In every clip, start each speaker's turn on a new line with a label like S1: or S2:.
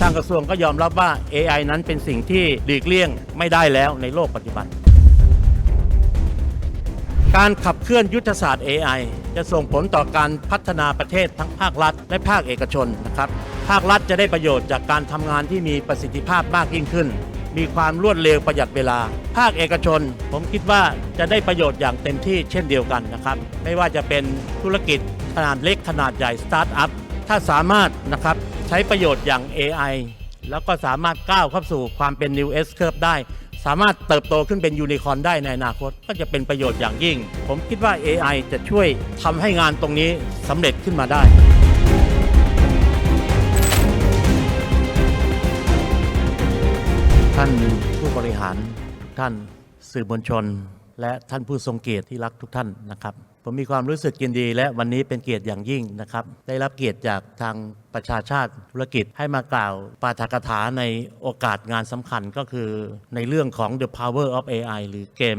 S1: ทางกระทรวงก็ยอมรับว่า AI นั้นเป็นสิ่งที่หลีกเลี่ยงไม่ได้แล้วในโลกปัจจุบัน การขับเคลื่อนยุทธศาสตร์ AI จะส่งผลต่อการพัฒนาประเทศทั้งภาครัฐ และภาคเอกชนนะครับ ภาครัฐจะได้ประโยชน์จากการทำงานที่มีประสิทธิภาพมากยิ่งขึ้น มีความรวดเร็วประหยัดเวลา ภาคเอกชน ผมคิดว่าจะได้ประโยชน์อย่างเต็มที่เช่นเดียวกันนะครับ ไม่ว่าจะเป็นธุรกิจขนาดเล็กขนาดใหญ่สตาร์ทอัพ ถ้าสามารถนะครับ ใช้ประโยชน์อย่าง AI แล้วก็สามารถก้าวเข้าสู่ความเป็น New S Curve ได้ สามารถเติบโตขึ้นเป็นยูนิคอร์นได้ในอนาคต ก็จะเป็นประโยชน์อย่างยิ่ง ผมคิดว่า AI จะช่วยทำให้งานตรงนี้สำเร็จขึ้นมาได้ท่านผู้บริหารทุกท่านสื่อมวลชน และท่านผู้ทรงเกียรติที่รักทุกท่านนะครับ ผมมีความรู้สึกยินดีและวันนี้เป็นเกียรติอย่างยิ่งนะครับ ได้รับเกียรติจากทางประชาชาติธุรกิจให้มากล่าวปาฐกถาในโอกาสงานสำคัญก็คือในเรื่องของ The Power of AI หรือเกม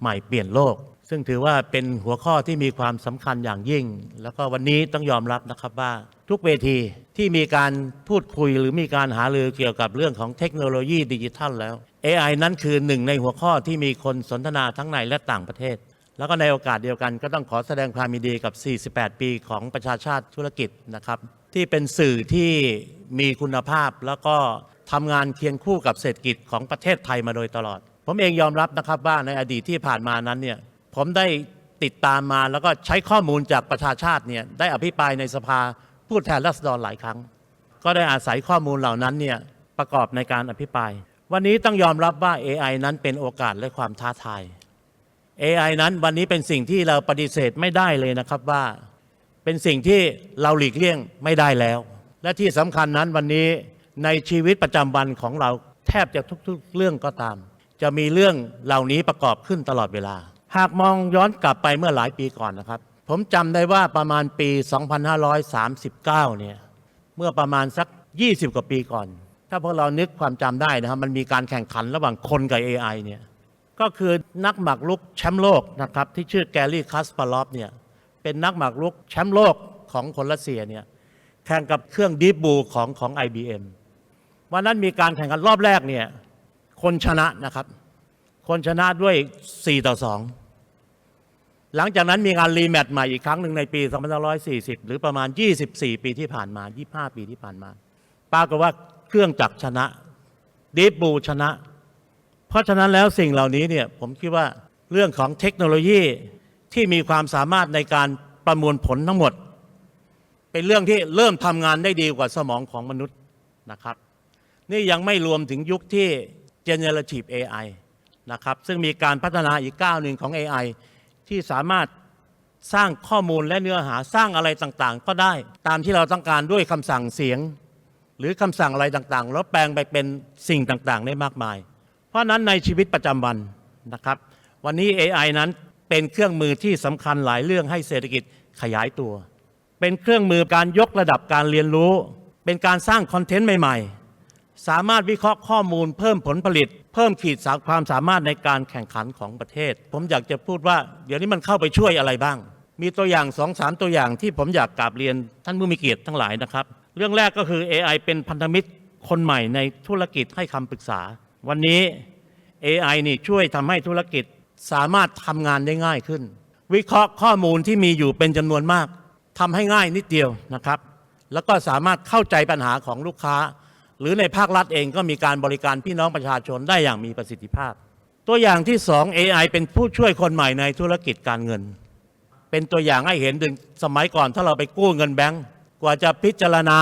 S1: ใหม่เปลี่ยนโลก ซึ่งถือว่าเป็นหัวข้อที่มีความสำคัญอย่างยิ่ง แล้วก็วันนี้ต้องยอมรับนะครับว่า ทุกเวทีที่มีการพูดคุยหรือมีการหารือเกี่ยวกับเรื่องของเทคโนโลยีดิจิทัลแล้ว AI นั้นคือหนึ่งในหัวข้อที่มีคนสนทนาทั้งในและต่างประเทศ แล้วก็ในโอกาสเดียวกันก็ต้องขอแสดงความยินดีกับ 48 ปีของประชาชาติธุรกิจนะครับ ที่เป็นสื่อที่มีคุณภาพแล้วก็ทำงานเคียงคู่กับเศรษฐกิจของประเทศไทยมาโดยตลอด ผมเองยอมรับนะครับว่าในอดีตที่ผ่านมานั้นเนี่ยผมได้ติดตามมาแล้วก็ใช้ข้อมูลจากประชาชาติเนี่ยได้อภิปรายในสภาผู้แทนราษฎรหลายครั้ง ก็ได้อาศัยข้อมูลเหล่านั้นเนี่ยประกอบในการอภิปราย วันนี้ต้องยอมรับว่า AI นั้นเป็นโอกาสและความท้าทาย AI นั้นวันนี้เป็นสิ่งที่เราปฏิเสธไม่ได้เลยนะครับว่า เป็นสิ่งที่เราหลีกเลี่ยงไม่ได้แล้ว และที่สำคัญนั้นวันนี้ในชีวิตประจำวันของเราแทบจะทุกๆเรื่องก็ตาม จะมีเรื่องเหล่านี้ประกอบขึ้นตลอดเวลา หากมองย้อนกลับไปเมื่อหลายปีก่อนนะครับ ผมจำได้ว่าประมาณปี 2539 เนี่ยเมื่อประมาณสัก 20 กว่าปีก่อน ถ้าพวกเรานึกความจำได้นะครับมันมีการแข่งขันระหว่างคนกับ AI เนี่ย ก็คือนักหมากรุกแชมป์โลกนะครับที่ชื่อแกรี่คัสปาลอฟเนี่ยเป็นนักหมากรุกแชมป์โลกของคนรัสเซียเนี่ยแข่งกับเครื่องดีบูของของ IBM วันนั้นมีการแข่งขันรอบแรกเนี่ยคนชนะนะครับ คนชนะด้วย 4 ต่อ 2 หลังจากนั้นมีการรีแมตช์ใหม่อีกครั้งหนึ่งในปี 2540 หรือประมาณ 24 ปีที่ผ่านมา 25 ปีที่ผ่านมาปรากฏว่าเครื่องจักรชนะดีบูชนะ ราะฉะนั้นแล้วสิ่งเหล่านี้เนี่ยผมคิดว่าเรื่องของเทคโนโลยีที่มีความสามารถในการประมวลผลทั้งหมด เป็นเรื่องที่เริ่มทำงานได้ดีกว่าสมองของมนุษย์นะครับ นี่ยังไม่รวมถึงยุคที่ generative AI นะครับซึ่งมีการพัฒนาอีกก้าวหนึ่งของ AI ที่สามารถสร้างข้อมูลและเนื้อหาสร้างอะไรต่างๆ ก็ได้ตามที่เราต้องการด้วยคำสั่งเสียง หรือคำสั่งอะไรต่างๆ แล้วแปลงไปเป็นสิ่งต่างๆ ได้มากมาย ราะนั้นในชีวิตประจำวันนะครับ วันนี้ AI นั้นเป็นเครื่องมือที่สำคัญหลายเรื่องให้เศรษฐกิจขยายตัว เป็นเครื่องมือการยกระดับการเรียนรู้ เป็นการสร้างคอนเทนต์ใหม่ ๆ สามารถวิเคราะห์ข้อมูลเพิ่มผลผลิต เพิ่มขีดสาความสามารถในการแข่งขันของประเทศ ผมอยากจะพูดว่า เดี๋ยวนี้มันเข้าไปช่วยอะไรบ้าง มีตัวอย่างสองสามตัวอย่างที่ผมอยากกราบเรียนท่านผู้มีเกียรติทั้งหลายนะครับ เรื่องแรกก็คือ AI เป็นพันธมิตรคนใหม่ในธุรกิจให้คำปรึกษา วันนี้ AI นี่ช่วยทำให้ธุรกิจสามารถทำงานได้ง่ายขึ้น วิเคราะห์ข้อมูลที่มีอยู่เป็นจำนวนมากทำให้ง่ายนิดเดียวนะครับ แล้วก็สามารถเข้าใจปัญหาของลูกค้า หรือในภาครัฐเองก็มีการบริการพี่น้องประชาชนได้อย่างมีประสิทธิภาพ ตัวอย่างที่ 2 AI เป็นผู้ช่วยคนใหม่ในธุรกิจการเงิน เป็นตัวอย่างให้เห็นถึงสมัยก่อนถ้าเราไปกู้เงินแบงก์กว่าจะพิจารณา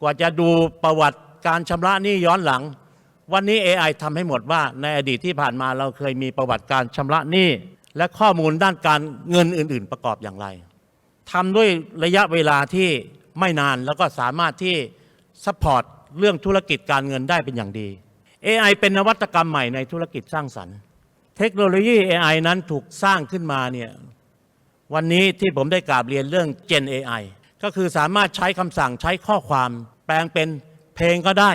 S1: กว่าจะดูประวัติการชำระหนี้ย้อนหลัง วันนี้ AI ทำให้หมดว่าในอดีตที่ผ่านมาเราเคยมีประวัติการชำระหนี้ และข้อมูลด้านการเงินอื่น ๆ ประกอบอย่างไรทำด้วยระยะเวลาที่ไม่นานแล้วก็สามารถที่ซัพพอร์ตเรื่องธุรกิจการเงินได้เป็นอย่างดี AI เป็นนวัตกรรมใหม่ในธุรกิจสร้างสรรค์ เทคโนโลยี AI นั้นถูกสร้างขึ้นมาเนี่ยวันนี้ที่ผมได้กราบเรียนเรื่อง Gen AI ก็คือสามารถใช้คำสั่งใช้ข้อความ แปลงเป็นเพลงก็ได้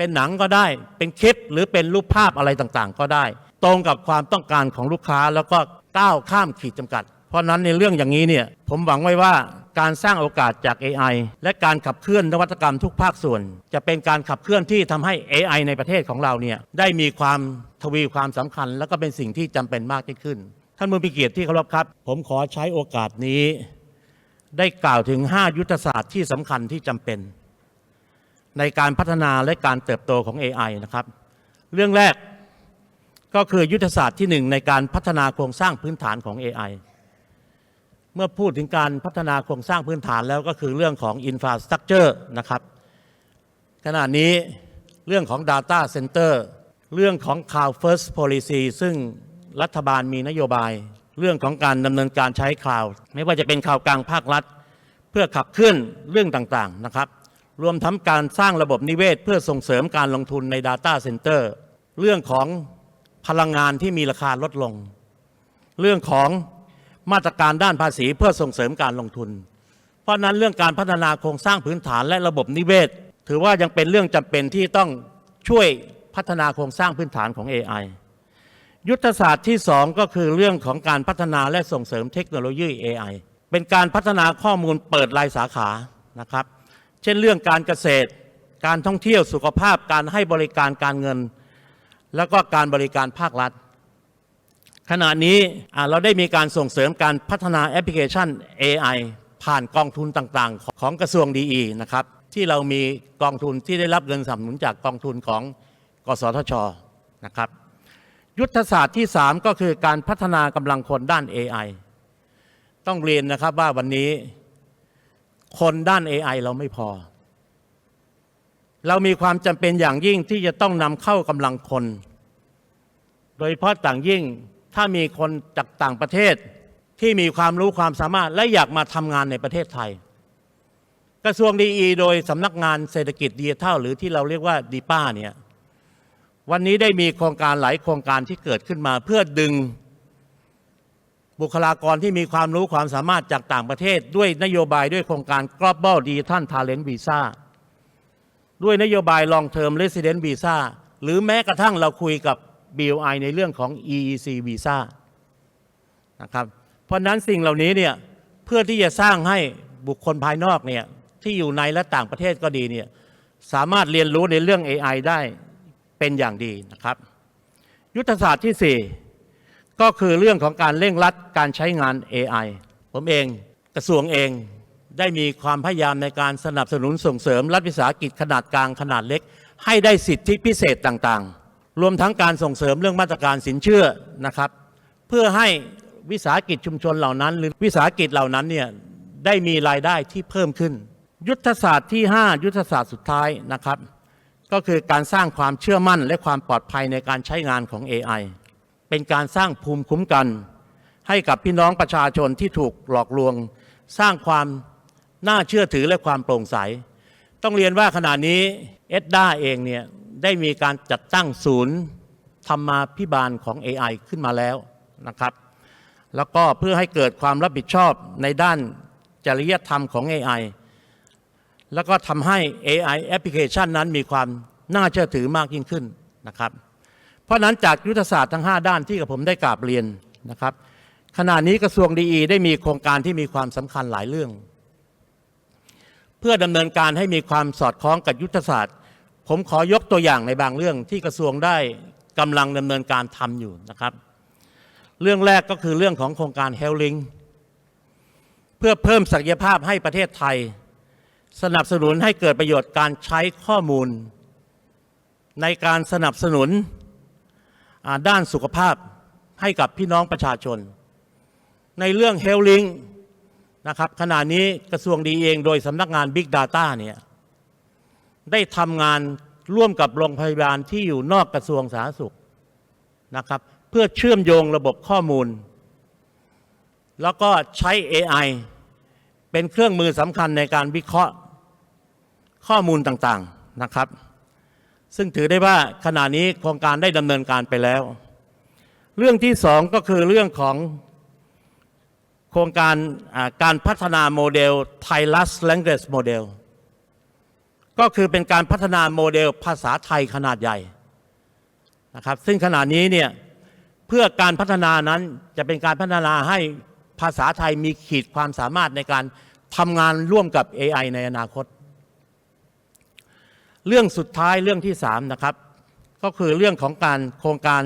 S1: เป็นหนังก็ได้ เป็นคลิปหรือเป็นรูปภาพอะไรต่างๆ ก็ได้ ตรงกับความต้องการของลูกค้าแล้วก็ก้าวข้ามขีดจำกัด เพราะนั้นในเรื่องอย่างนี้เนี่ยผมหวังไว้ว่าการสร้างโอกาสจาก AI และการขับเคลื่อนนวัตกรรมทุกภาคส่วน จะเป็นการขับเคลื่อนที่ทำให้ AI ในประเทศของเราเนี่ยได้มีความทวีความสำคัญ และก็เป็นสิ่งที่จำเป็นมากยิ่งขึ้น ท่านมือพิเกียรติที่เคารพครับ ผมขอใช้โอกาสนี้ ได้กล่าวถึง 5 ยุทธศาสตร์ที่สำคัญที่จำเป็น ในการพัฒนาและการเติบโตของ AI นะครับ เรื่องแรกก็คือยุทธศาสตร์ที่หนึ่งในการพัฒนาโครงสร้างพื้นฐานของ AI เมื่อพูดถึงการพัฒนาโครงสร้างพื้นฐานแล้วก็คือเรื่องของ Infrastructure นะครับ ขณะนี้เรื่องของ Data Center เรื่องของ Cloud First Policy ซึ่งรัฐบาลมีนโยบาย เรื่องของการดำเนินการใช้คลาวด์ไม่ว่าจะเป็นข่าวกลางภาครัฐ เพื่อขับเคลื่อนเรื่องต่างๆนะครับ รวมทั้งการสร้างระบบนิเวศ เพื่อส่งเสริมการลงทุนใน Data Center เรื่องของพลังงานที่มีราคาลดลง เรื่องของมาตรการด้านภาษีเพื่อส่งเสริมการลงทุน เพราะนั้นเรื่องการพัฒนาโครงสร้างพื้นฐานและระบบนิเวศ ถือว่ายังเป็นเรื่องจำเป็นที่ต้องช่วยพัฒนาโครงสร้างพื้นฐานของ AI ยุทธศาสตร์ที่ 2 ก็คือเรื่องของการพัฒนาและส่งเสริมเทคโนโลยี AI เป็นการพัฒนาข้อมูลเปิดรายสาขานะครับ เช่นเรื่องการเกษตร การท่องเที่ยวสุขภาพการให้บริการการเงิน แล้วก็การบริการภาครัฐ ขณะนี้เราได้มีการส่งเสริมการพัฒนาแอปพลิเคชัน AI ผ่านกองทุนต่างๆ ของของกระทรวงดีนะครับ ที่เรามีกองทุนที่ได้รับเงินสนับสนุนจากกองทุนของกสทชนะครับ ยุทธศาสตร์ที่ 3 ก็คือการพัฒนากำลังคนด้าน AI ต้องเรียนนะครับว่าวันนี้ คนด้าน AI เราไม่พอ เรามีความจำเป็นอย่างยิ่งที่จะต้องนำเข้ากำลังคน โดยเฉพาะต่างยิ่งถ้ามีคนจากต่างประเทศที่มีความรู้ความสามารถและอยากมาทำงานในประเทศไทย กระทรวงดีอีโดยสำนักงานเศรษฐกิจดิจิทัลหรือที่เราเรียกว่าดีป้าเนี่ยวันนี้ได้มีโครงการหลายโครงการที่เกิดขึ้นมาเพื่อดึง บุคลากรที่มีความรู้ความสามารถจากต่างประเทศ ด้วยนโยบายด้วยโครงการ Global Digital Talent Visa ด้วยนโยบาย Long Term Resident Visa หรือแม้กระทั่งเราคุยกับ BOI ในเรื่องของ EEC Visa นะครับเพราะนั้นสิ่งเหล่านี้เนี่ยเพื่อที่จะสร้างให้บุคคลภายนอกเนี่ยที่อยู่ในและต่างประเทศก็ดีเนี่ยสามารถเรียนรู้ในเรื่อง AI ได้เป็นอย่างดีนะครับ ยุทธศาสตร์ที่ 4 ก็คือเรื่องของการเร่งรัดการใช้งาน AI ผมเองกระทรวงเองได้มีความพยายามในการสนับสนุนส่งเสริมรัฐวิสาหกิจขนาดกลางขนาดเล็ก ให้ได้สิทธิพิเศษต่างๆ รวมทั้งการส่งเสริมเรื่องมาตรการสินเชื่อนะครับ เพื่อให้วิสาหกิจชุมชนเหล่านั้น หรือวิสาหกิจเหล่านั้นเนี่ยได้มีรายได้ที่เพิ่มขึ้น ยุทธศาสตร์ที่ 5 ยุทธศาสตร์สุดท้ายนะครับ ก็คือการสร้างความเชื่อมั่นและความปลอดภัยในการใช้งานของ AI เป็นการสร้างภูมิคุ้มกัน ให้กับพี่น้องประชาชนที่ถูกหลอกลวง สร้างความน่าเชื่อถือและความโปร่งใส ต้องเรียนว่าขณะนี้เอ็ดด้าเองเนี่ยได้มีการจัดตั้งศูนย์ธรรมาพิบาลของ AI ขึ้นมาแล้วนะครับ แล้วก็เพื่อให้เกิดความรับผิดชอบในด้านจริยธรรมของ AI แล้วก็ทำให้ AI แอปพลิเคชันนั้นมีความน่าเชื่อถือมากยิ่งขึ้นนะครับ เพราะนั้นจากยุทธศาสตร์ทั้ง 5 ด้านที่กับผมได้กราบเรียนนะครับขณะนี้กระทรวงดีได้มีโครงการที่มีความสำคัญหลายเรื่อง เพื่อดำเนินการให้มีความสอดคล้องกับยุทธศาสตร์ ผมขอยกตัวอย่างในบางเรื่องที่กระทรวงได้กำลังดำเนินการทำอยู่นะครับ เรื่องแรกก็คือเรื่องของโครงการ h e l l i n k เพื่อเพิ่มศักยภาพให้ประเทศไทย สนับสนุนให้เกิดประโยชน์การใช้ข้อมูล ในการสนับสนุน ด้านสุขภาพให้กับพี่น้องประชาชน ในเรื่อง h e l l i n k นะครับขณะนี้กระทรวงดีเองโดยสำนักงาน Big Data เนี่ยได้ทำงานร่วมกับโรงพยาบาลที่อยู่นอกกระทรวงสาธารณสุขนะครับเพื่อเชื่อมโยงระบบข้อมูล แล้วก็ใช้ AI เป็นเครื่องมือสำคัญในการวิเคราะห์ข้อมูลต่างๆนะครับ ซึ่งถือได้ว่าขณะนี้โครงการได้ดำเนินการไปแล้ว เรื่องที่สองก็คือเรื่องของโครงการการพัฒนาโมเดล Thai Last Language Model ก็คือเป็นการพัฒนาโมเดลภาษาไทยขนาดใหญ่นะครับซึ่งขณะนี้เนี่ยเพื่อการพัฒนานั้นจะเป็นการพัฒนาให้ภาษาไทยมีขีดความสามารถในการทำงานร่วมกับ AI ในอนาคต เรื่องสุดท้ายเรื่องที่3นะครับ ก็คือเรื่องของการโครงการ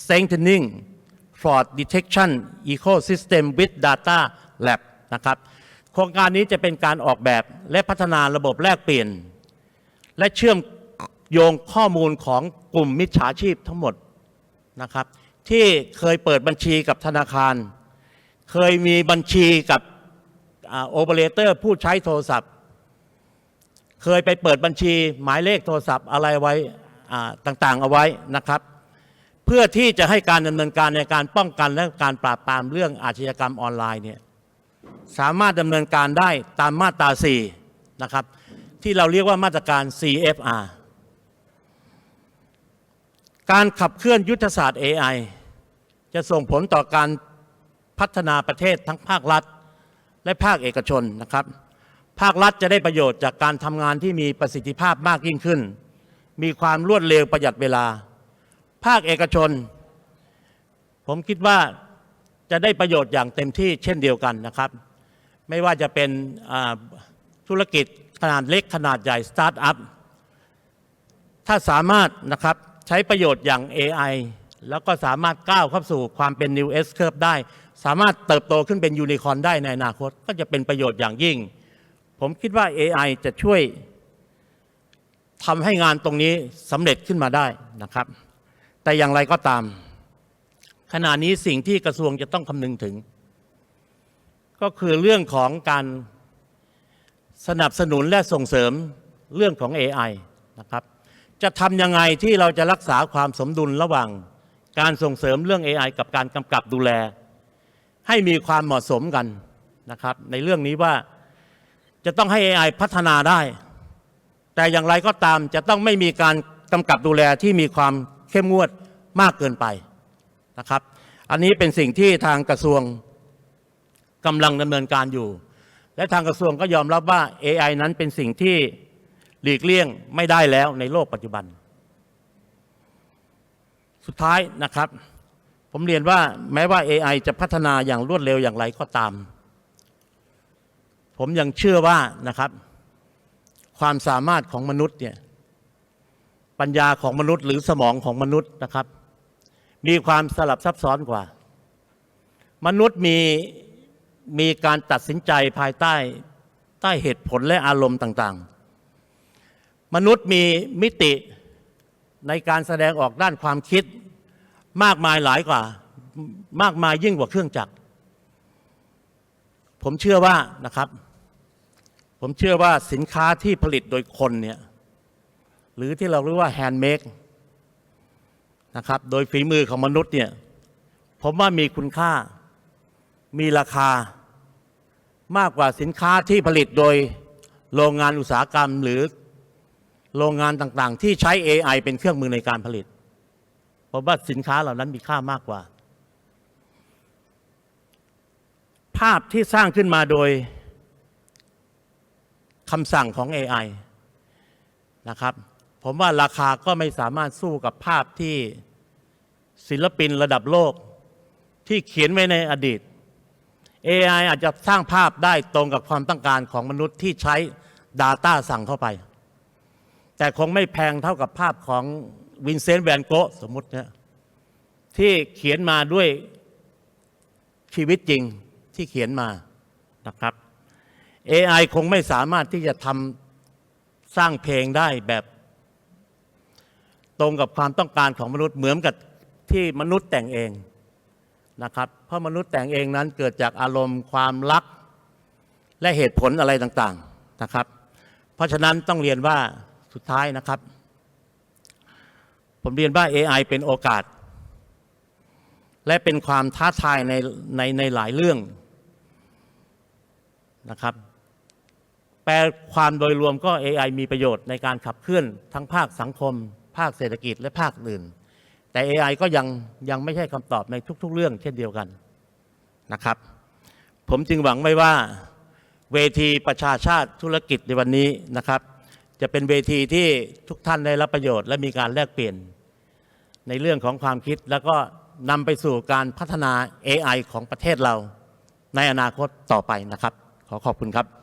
S1: strengthening fraud detection ecosystem with data lab นะครับ โครงการนี้จะเป็นการออกแบบและพัฒนาระบบแลกเปลี่ยน และเชื่อมโยงข้อมูลของกลุ่มมิจฉาชีพทั้งหมดนะครับ ที่เคยเปิดบัญชีกับธนาคาร เคยมีบัญชีกับโอเปอเรเตอร์ผู้ใช้โทรศัพท์ เคยไปเปิดบัญชีหมายเลขโทรศัพท์อะไรไว้ต่างๆเอาไว้นะครับ เพื่อที่จะให้การดำเนินการในการป้องกันและการปราบปรามเรื่องอาชญากรรมออนไลน์เนี่ยสามารถดำเนินการได้ตามมาตรา 4 นะครับ ที่เราเรียกว่ามาตรการ CFR การขับเคลื่อนยุทธศาสตร์ AI จะส่งผลต่อการพัฒนาประเทศทั้งภาครัฐ และภาคเอกชนนะครับ ภาครัฐจะได้ประโยชน์จากการทำงานที่มีประสิทธิภาพมากยิ่งขึ้น มีความรวดเร็วประหยัดเวลา ภาคเอกชน ผมคิดว่าจะได้ประโยชน์อย่างเต็มที่เช่นเดียวกันนะครับ ไม่ว่าจะเป็นธุรกิจขนาดเล็กขนาดใหญ่สตาร์ทอัพถ้าสามารถนะครับใช้ประโยชน์อย่าง AI แล้วก็สามารถก้าวเข้าสู่ความเป็น New S Curve ได้ สามารถเติบโตขึ้นเป็นยูนิคอร์นได้ในอนาคต ก็จะเป็นประโยชน์อย่างยิ่ง ผมคิดว่า AI จะช่วยทำให้งานตรงนี้สำเร็จขึ้นมาได้นะครับ แต่อย่างไรก็ตาม ขณะนี้สิ่งที่กระทรวงจะต้องคำนึงถึง ก็คือเรื่องของการสนับสนุนและส่งเสริมเรื่องของ AI นะครับ จะทำยังไงที่เราจะรักษาความสมดุลระหว่างการส่งเสริมเรื่อง AI กับการกำกับดูแล ให้มีความเหมาะสมกันนะครับ ในเรื่องนี้ว่า จะต้องให้ AI พัฒนาได้ แต่อย่างไรก็ตามจะต้องไม่มีการกำกับดูแลที่มีความเข้มงวดมากเกินไปนะครับ อันนี้เป็นสิ่งที่ทางกระทรวงกำลังดำเนินการอยู่ และทางกระทรวงก็ยอมรับว่า AI นั้นเป็นสิ่งที่หลีกเลี่ยงไม่ได้แล้วในโลกปัจจุบัน สุดท้ายนะครับ ผมเรียนว่าแม้ว่า AI จะพัฒนาอย่างรวดเร็วอย่างไรก็ตาม ผมยังเชื่อว่านะครับ ความสามารถของมนุษย์เนี่ยปัญญาของมนุษย์หรือสมองของมนุษย์นะครับ มีความสลับซับซ้อนกว่า มนุษย์มีมีการตัดสินใจภายใต้ใต้เหตุผลและอารมณ์ต่างๆ มนุษย์มีมิติในการแสดงออกด้านความคิดมากมายหลายกว่า มากมายยิ่งกว่าเครื่องจักร ผมเชื่อว่านะครับ ผมเชื่อว่าสินค้าที่ผลิตโดยคนเนี่ย หรือที่เราเรียกว่าแฮนด์เมดนะครับ โดยฝีมือของมนุษย์เนี่ย ผมว่ามีคุณค่า มีราคามากกว่าสินค้าที่ผลิตโดยโรงงานอุตสาหกรรม หรือโรงงานต่างๆ ที่ใช้ AI เป็นเครื่องมือในการผลิต ผมว่าสินค้าเหล่านั้นมีค่ามากกว่า ภาพที่สร้างขึ้นมาโดย คำสั่งของ AI นะครับ ผมว่าราคาก็ไม่สามารถสู้กับภาพที่ศิลปินระดับโลกที่เขียนไว้ในอดีต AI อาจจะสร้างภาพได้ตรงกับความต้องการของมนุษย์ที่ใช้ Data สั่งเข้าไป แต่คงไม่แพงเท่ากับภาพของวินเซนต์แวนโกะสมมติเนี่ยที่เขียนมาด้วยชีวิตจริงที่เขียนมานะครับ AI คงไม่สามารถที่จะทำสร้างเพลงได้แบบตรงกับความต้องการของมนุษย์เหมือนกับที่มนุษย์แต่งเองนะครับ เพราะมนุษย์แต่งเองนั้นเกิดจากอารมณ์ความรักและเหตุผลอะไรต่างๆนะครับ เพราะฉะนั้นต้องเรียนว่าสุดท้ายนะครับ ผมเรียนว่า AI เป็นโอกาส และเป็นความท้าทายในในในหลายเรื่องนะครับ แปลความโดยรวมก็ AI มีประโยชน์ในการขับเคลื่อนทั้งภาคสังคม ภาคเศรษฐกิจและภาคอื่น แต่ AI ก็ยังยังไม่ใช่คำตอบในทุก ๆ เรื่องเช่นเดียวกันนะครับ ผมจึงหวังไว้ว่าเวทีประชาชาติธุรกิจในวันนี้นะครับ จะเป็นเวทีที่ทุกท่านได้รับประโยชน์ และมีการแลกเปลี่ยน ในเรื่องของความคิดแล้วก็นำไปสู่การพัฒนา AI ของประเทศเรา ในอนาคตต่อไปนะครับ ขอขอบคุณครับ